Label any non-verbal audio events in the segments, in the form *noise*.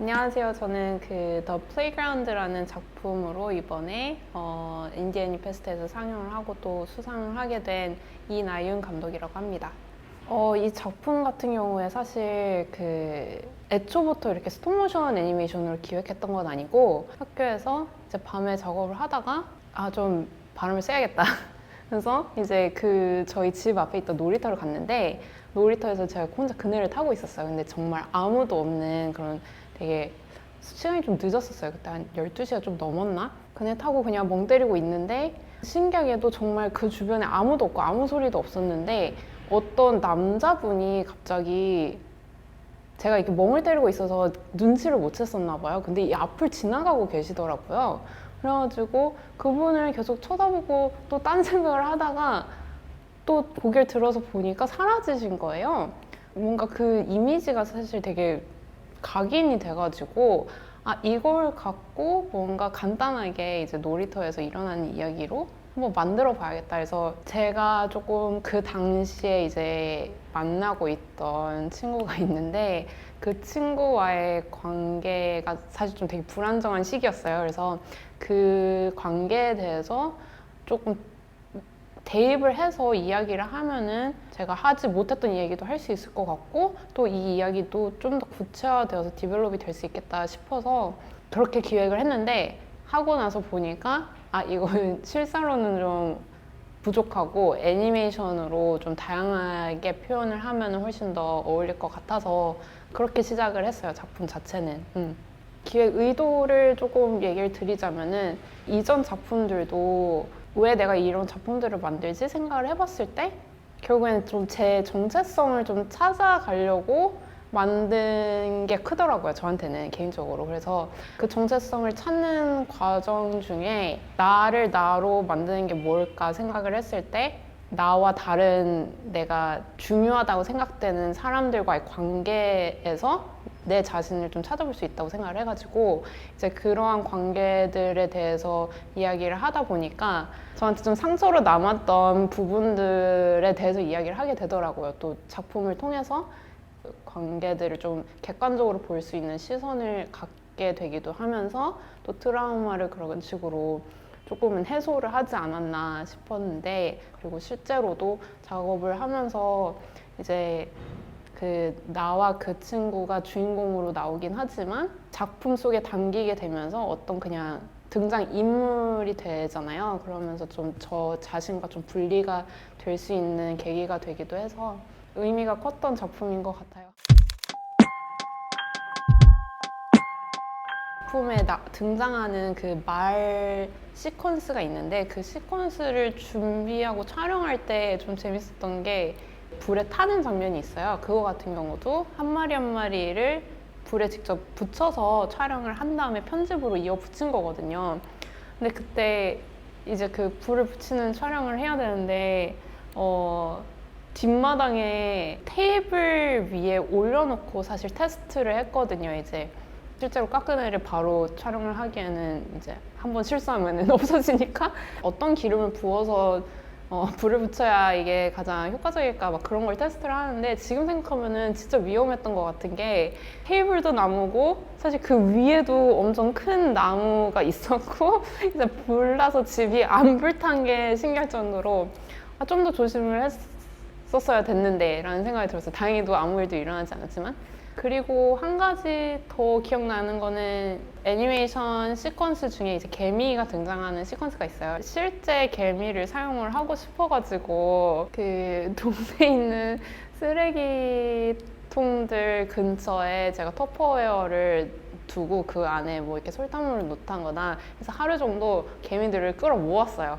안녕하세요. 저는 그 더 플레이그라운드라는 작품으로 이번에 어, 인디 애니 페스트에서 상영을 하고 또 수상을 하게 된 이나윤 감독이라고 합니다. 어, 이 작품 같은 경우에 사실 그 애초부터 이렇게 스톱모션 애니메이션으로 기획했던 건 아니고 학교에서 이제 밤에 작업을 하다가 아 좀 바람을 쐬야겠다. *laughs* 그래서 이제 그 저희 집 앞에 있던 놀이터를 갔는데 놀이터에서 제가 혼자 그네를 타고 있었어요. 근데 정말 아무도 없는 그런 되게 시간이 좀 늦었었어요. 그때 한 12시가 좀 넘었나? 그네 타고 그냥 멍 때리고 있는데 신기하게도 정말 그 주변에 아무도 없고 아무 소리도 없었는데 어떤 남자분이 갑자기 제가 이렇게 멍을 때리고 있어서 눈치를 못 챘었나 봐요. 근데 이 앞을 지나가고 계시더라고요. 그래가지고 그분을 계속 쳐다보고 또 딴 *laughs* 생각을 하다가 또 고개를 들어서 보니까 사라지신 거예요. 뭔가 그 이미지가 사실 되게 각인이 돼가지고 아 이걸 갖고 뭔가 간단하게 이제 놀이터에서 일어나는 이야기로 한번 만들어 봐야겠다 해서 제가 조금 그 당시에 이제 만나고 있던 친구가 *laughs* 있는데 그 친구와의 관계가 사실 좀 되게 불안정한 시기였어요. 그래서 그 관계에 대해서 조금 대입을 해서 이야기를 하면은 제가 하지 못했던 이야기도 할 수 있을 것 같고 또 이 이야기도 좀 더 구체화되어서 디벨롭이 될 수 있겠다 싶어서 그렇게 기획을 했는데 하고 나서 보니까 아 이거는 *laughs* 실사로는 좀 부족하고 애니메이션으로 좀 다양하게 표현을 하면 훨씬 더 어울릴 것 같아서 그렇게 시작을 했어요 작품 자체는 음. 기획 의도를 조금 얘기를 드리자면은 이전 작품들도 왜 내가 이런 작품들을 만들지 생각을 해봤을 때 결국에는 좀제 정체성을 좀 찾아가려고 만든 게 크더라고요 저한테는 개인적으로. 그래서 그 정체성을 찾는 과정 중에 나를 나로 만드는 게 뭘까 생각을 했을 때 나와 다른 내가 중요하다고 생각되는 사람들과의 관계에서 내 자신을 좀 찾아볼 수 있다고 생각을 해가지고 이제 그러한 관계들에 대해서 이야기를 하다 보니까 저한테 좀 상처로 남았던 부분들에 대해서 이야기를 하게 되더라고요. 또 작품을 통해서 그 관계들을 좀 객관적으로 볼 수 있는 시선을 갖게 되기도 하면서 또 트라우마를 그런 식으로 조금은 해소를 하지 않았나 싶었는데 그리고 실제로도 작업을 하면서 이제 그 나와 그 친구가 주인공으로 나오긴 하지만 작품 속에 담기게 되면서 어떤 그냥 등장 인물이 되잖아요. 그러면서 좀 저 자신과 좀 분리가 될 수 있는 계기가 되기도 해서 의미가 컸던 작품인 것 같아요. 작품에 나- 등장하는 그 말 시퀀스가 있는데 그 시퀀스를 준비하고 촬영할 때 좀 재밌었던 게 불에 타는 장면이 있어요. 그거 같은 경우도 한 마리 한 마리를 불에 직접 붙여서 촬영을 한 다음에 편집으로 이어 붙인 거거든요. 근데 그때 이제 그 불을 붙이는 촬영을 해야 되는데 어 뒷마당에 테이블 위에 올려놓고 사실 테스트를 했거든요. 이제 실제로 깎은 애를 바로 촬영을 하기에는 이제 한번 실수하면 *laughs* 없어지니까 어떤 기름을 부어서 어, 불을 붙여야 이게 가장 효과적일까 막 그런 걸 테스트를 하는데 지금 생각하면은 진짜 위험했던 것 같은 게 테이블도 나무고 사실 그 위에도 엄청 큰 나무가 있었고 *laughs* 이제 불나서 집이 안 불탄 게 신기할 정도로 아, 좀 더 조심을 했 었어야 됐는데 라는 생각이 들었어요. 다행히도 아무 일도 일어나지 않았지만 그리고 한 가지 더 기억나는 거는 애니메이션 시퀀스 중에 이제 개미가 등장하는 시퀀스가 있어요. 실제 개미를 사용을 하고 싶어가지고 그 동네에 있는 쓰레기통들 근처에 제가 터퍼웨어를 두고 그 안에 뭐 이렇게 설탕물을 놓다 거나 해서 하루 정도 개미들을 끌어 모았어요.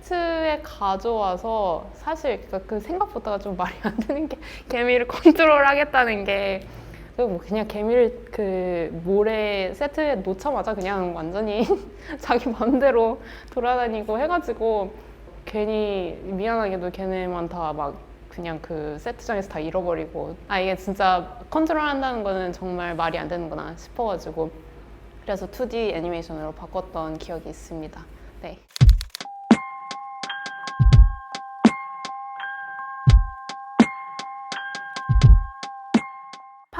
세트에 가져와서 사실 그- 그 생각보다가 좀 말이 안 되는 게 *laughs* 개미를 컨트롤 하겠다는 게뭐 그냥 개미를 그 모래 세트에 놓자마자 그냥 완전히 *laughs* 자기 마음대로 돌아다니고 해가지고 괜히 미안하게도 걔네만 다 막 그냥 그 세트장에서 다 잃어버리고 아 이게 진짜 컨트롤 한다는 거는 정말 말이 안 되는구나 싶어가지고 그래서 2D 애니메이션으로 바꿨던 기억이 있습니다. 네.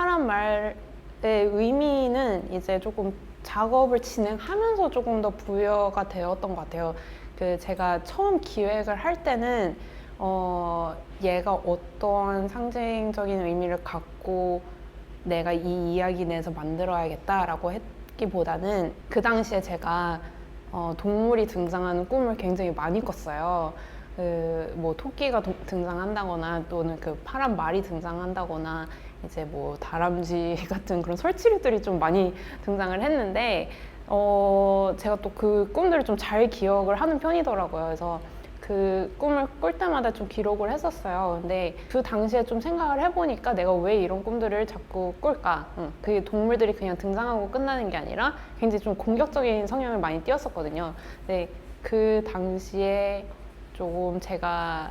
파란 말 의미는 이제 조금 작업을 진행하면서 조금 더 부여가 되었던 것 같아요. 그 제가 처음 기획을 할 때는 어 얘가 어떠한 상징적인 의미를 갖고 내가 이 이야기 내에서 만들어야겠다라고 했기보다는 그 당시에 제가 어, 동물이 등장하는 꿈을 굉장히 많이 꿨어요. 그 뭐 토끼가 도- 등장한다거나 또는 그 파란 말이 등장한다거나 이제 뭐 다람쥐 *laughs* 같은 그런 설치류들이 좀 많이 등장을 했는데 어 제가 또 그 꿈들을 좀 잘 기억을 하는 편이더라고요. 그래서 그 꿈을 꿀 때마다 좀 기록을 했었어요. 근데 그 당시에 좀 생각을 해보니까 내가 왜 이런 꿈들을 자꾸 꿀까? 응. 그게 동물들이 그냥 등장하고 끝나는 게 아니라 굉장히 좀 공격적인 성향을 많이 띄었었거든요. 근데 그 당시에 조금 제가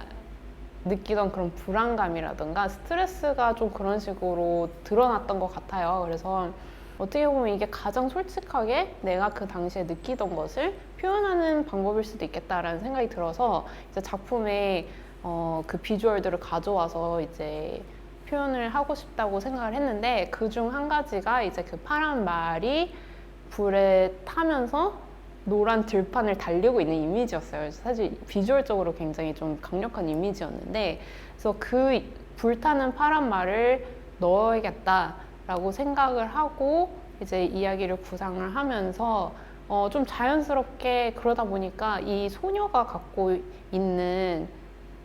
느끼던 그런 불안감이라든가 스트레스가 좀 그런 식으로 드러났던 것 같아요. 그래서 어떻게 보면 이게 가장 솔직하게 내가 그 당시에 느끼던 것을 표현하는 방법일 수도 있겠다라는 생각이 들어서 이제 작품에 어, 그 비주얼들을 가져와서 이제 표현을 하고 싶다고 생각을 했는데 그 중 한 가지가 이제 그 파란 말이 불에 타면서 노란 들판을 달리고 있는 이미지였어요. 그래서 사실 비주얼적으로 굉장히 좀 강력한 이미지였는데, 그래서 그 불타는 파란 말을 넣어야겠다라고 생각을 하고 이제 이야기를 구상을 하면서 어, 좀 자연스럽게 그러다 보니까 이 소녀가 갖고 있는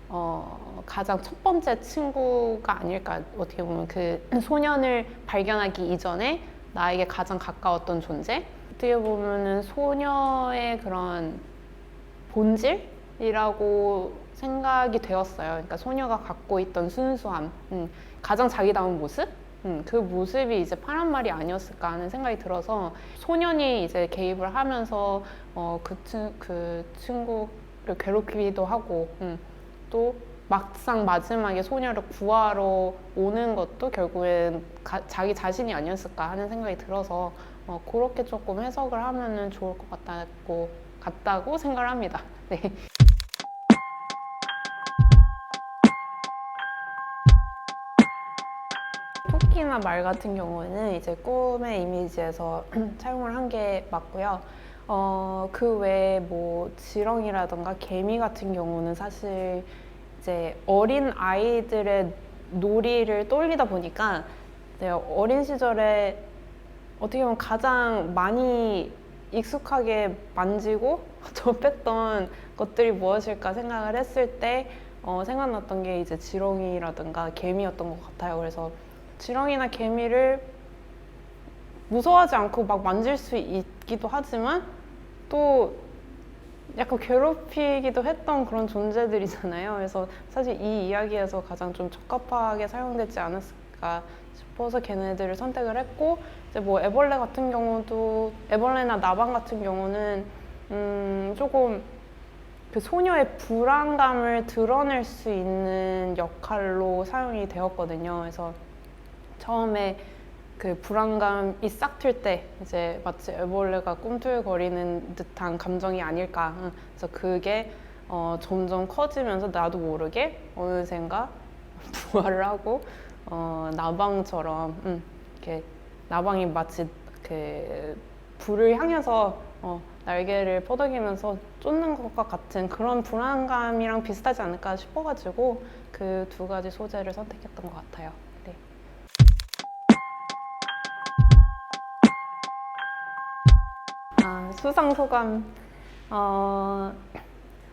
어, 가장 첫 번째 친구가 아닐까 어떻게 보면 그 소년을 발견하기 이전에 나에게 가장 가까웠던 존재 어떻게 보면은 소녀의 그런 본질이라고 생각이 되었어요. 그러니까 소녀가 갖고 있던 순수함, 음, 가장 자기다운 모습, 음, 그 모습이 이제 파란 말이 아니었을까 하는 생각이 들어서 소년이 이제 개입을 하면서 어, 그, 친, 그 친구를 괴롭히기도 하고 음, 또 막상 마지막에 소녀를 구하러 오는 것도 결국엔 가- 자기 자신이 아니었을까 하는 생각이 들어서 어, 그렇게 조금 해석을 하면은 좋을 것 같다고 같다고 생각을 합니다. *laughs* 네. 토끼나 말 같은 경우에는 이제 꿈의 이미지에서 *clears throat* 차용을 한 게 맞고요. 어, 그 외에 뭐 지렁이라던가 개미 같은 경우는 사실 이제 어린 아이들의 놀이를 떠올리다 보니까 네, 어린 시절에 어떻게 보면 가장 많이 익숙하게 만지고 *laughs* 접했던 것들이 무엇일까 생각을 했을 때 어, 생각났던 게 이제 지렁이라든가 개미였던 것 같아요. 그래서 지렁이나 개미를 무서워하지 않고 막 만질 수 있기도 하지만 또 약간 괴롭히기도 했던 그런 존재들이잖아요. 그래서 사실 이 이야기에서 가장 좀 적합하게 사용되지 않았을까 싶어서 걔네들을 선택을 했고 이제 뭐 애벌레 같은 경우도 애벌레나 나방 같은 경우는 음 조금 그 소녀의 불안감을 드러낼 수 있는 역할로 사용이 되었거든요. 그래서 처음에 그 불안감이 싹 틀 때 이제 마치 애벌레가 꿈틀거리는 듯한 감정이 아닐까. 응. 그래서 그게 어, 점점 커지면서 나도 모르게 어느샌가 *laughs* 부활을 하고 어, 나방처럼 응, 이렇게 나방이 마치 그 불을 향해서 어, 날개를 뻗어기면서 쫓는 것과 같은 그런 불안감이랑 비슷하지 않을까 싶어가지고 그 두 가지 소재를 선택했던 것 같아요. 네. 아, 수상 소감. 어,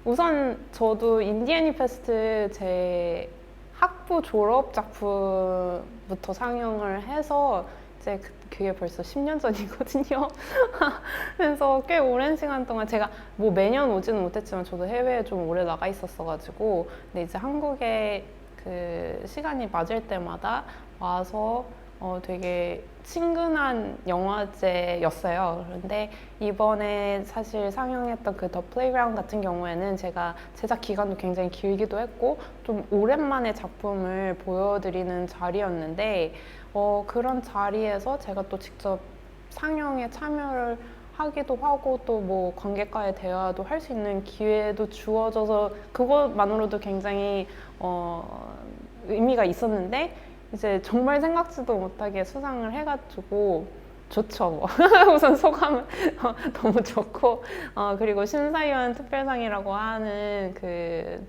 우선 저도 인디애니 페스트 제 학부 졸업 작품부터 상영을 해서 이제 그- 그게 벌써 10년 전이거든요. *laughs* 그래서 꽤 오랜 시간 동안 제가 뭐 매년 오지는 못했지만 저도 해외에 좀 오래 나가 있었어가지고 근데 이제 한국에 그 시간이 맞을 때마다 와서 어, 되게 친근한 영화제였어요. 그런데 이번에 사실 상영했던 그 더 플레이그라운드 같은 경우에는 제가 제작 기간도 굉장히 길기도 했고 좀 오랜만에 작품을 보여드리는 자리였는데 어, 그런 자리에서 제가 또 직접 상영에 참여를 하기도 하고 또 뭐 관객과의 대화도 할 수 있는 기회도 주어져서 그것만으로도 굉장히 어, 의미가 있었는데 이제 정말 생각지도 못하게 수상을 해가지고 좋죠. 뭐. *laughs* 우선 소감은 *laughs* 어, 너무 좋고 어, 그리고 심사위원 특별상이라고 하는 그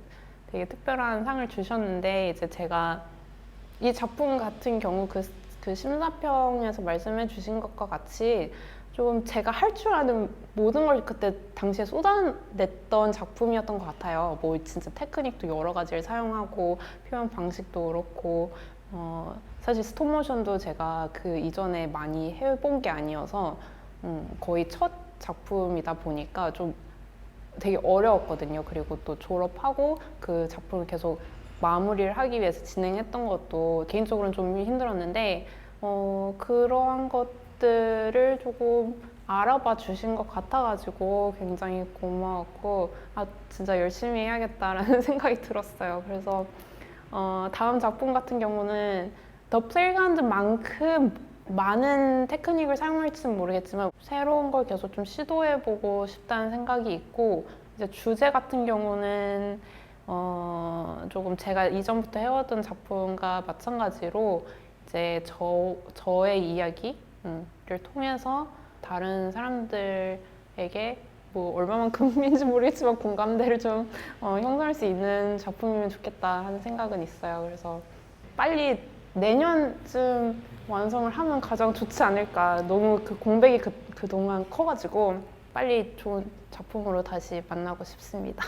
되게 특별한 상을 주셨는데 이제 제가 이 작품 같은 경우 그, 그 심사평에서 말씀해 주신 것과 같이 좀 제가 할 줄 아는 모든 걸 그때 당시에 쏟아냈던 작품이었던 것 같아요. 뭐 진짜 테크닉도 여러 가지를 사용하고 표현 방식도 그렇고 어, 사실 스톱모션도 제가 그 이전에 많이 해본 게 아니어서 음, 거의 첫 작품이다 보니까 좀 되게 어려웠거든요. 그리고 또 졸업하고 그 작품을 계속 마무리를 하기 위해서 진행했던 것도 개인적으로는 좀 힘들었는데 어, 그러한 것들을 조금 알아봐 주신 것 같아가지고 굉장히 고마웠고 아 진짜 열심히 해야겠다라는 *laughs* 생각이 들었어요. 그래서 어, 다음 작품 같은 경우는 더 플레이그라운드만큼 많은 테크닉을 사용할지는 모르겠지만 새로운 걸 계속 좀 시도해보고 싶다는 생각이 있고 이제 주제 같은 경우는 어, 조금 제가 이전부터 해왔던 작품과 마찬가지로 이제 저, 저의 이야기를 통해서 다른 사람들에게 뭐 얼마만큼인지 모르겠지만 공감대를 좀 어, 형성할 수 있는 작품이면 좋겠다 하는 생각은 있어요. 그래서 빨리 내년쯤 완성을 하면 가장 좋지 않을까. 너무 그 공백이 그, 그동안 커가지고 빨리 좋은 작품으로 다시 만나고 싶습니다.